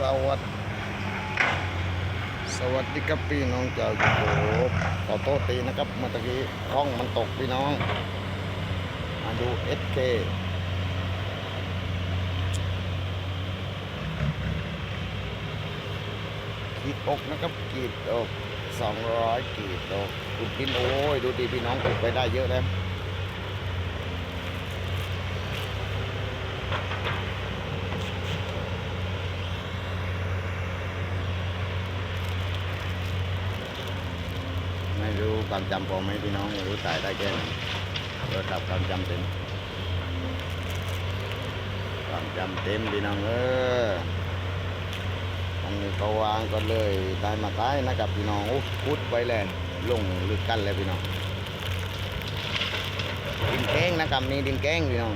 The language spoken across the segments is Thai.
สวัสดีสวัสดีครับพี่น้องจากยูทูบขอโทษทีนะครับเมื่อกี้กล้องมันตกพี่น้องมาดู SK ขีดอกนะครับขีดอก200ขีดอกคุณพินโอ้ยดูดีพี่น้องตกไปได้เยอะแล้ว ไม่รู้ความจำพอไหมพี่น้องไม่รู้ถ่ายได้แค่ไหนโทรศัพท์ความจำเต็มความจำเต็มพี่น้องเอออันนี้ก็วางก็เลยได้มาตายนะครับพี่น้องโอ้พุดไว้แล้วลงลึกกันเลยพี่น้องดินแก้งนะครับนี่ดินแก้งพี่น้อง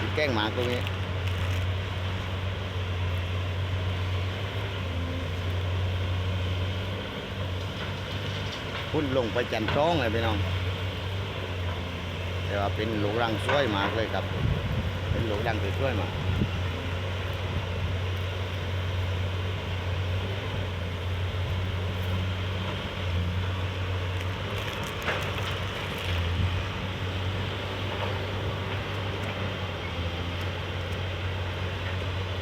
ดินแก้งหมากตรงนี้ พุ่นลงไปจันทรองเลยพี่น้อง แต่ว่าเป็นหลูกรังช่วยมากเลยครับ เป็นหลูกรังช่วยมาก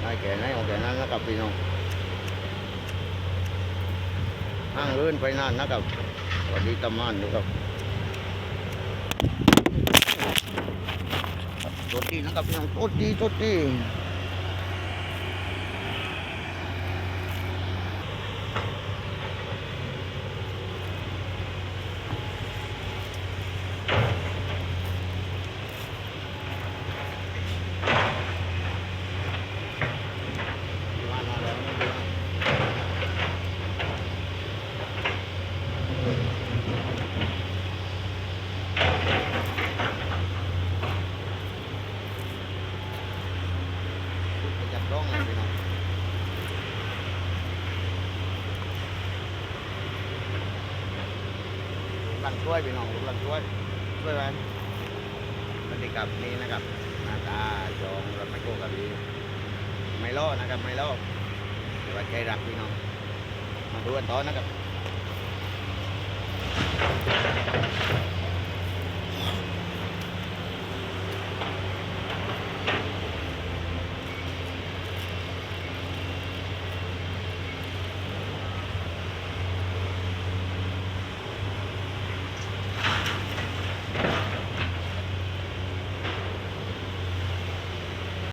ได้แก่ไหนเอาแก่นั้นนะครับพี่น้องห้างเอินไปนั่นนะครับ วันนี้ตำมานนะครับตัวทีนะครับพี่น้องโทษทีโทษทีมาแล้วนะไปจับ ร้องเลยพี่น้องลังช่วยพี่น้องลังช่วยช่วยไหมสวัสดีครับนี้นะครับหน้าตาจองรถไม่โกกับดีไม่ล่อนะครับไม่ล่อแต่ว่าใจรักพี่น้องมาดูกันต่อนะครับ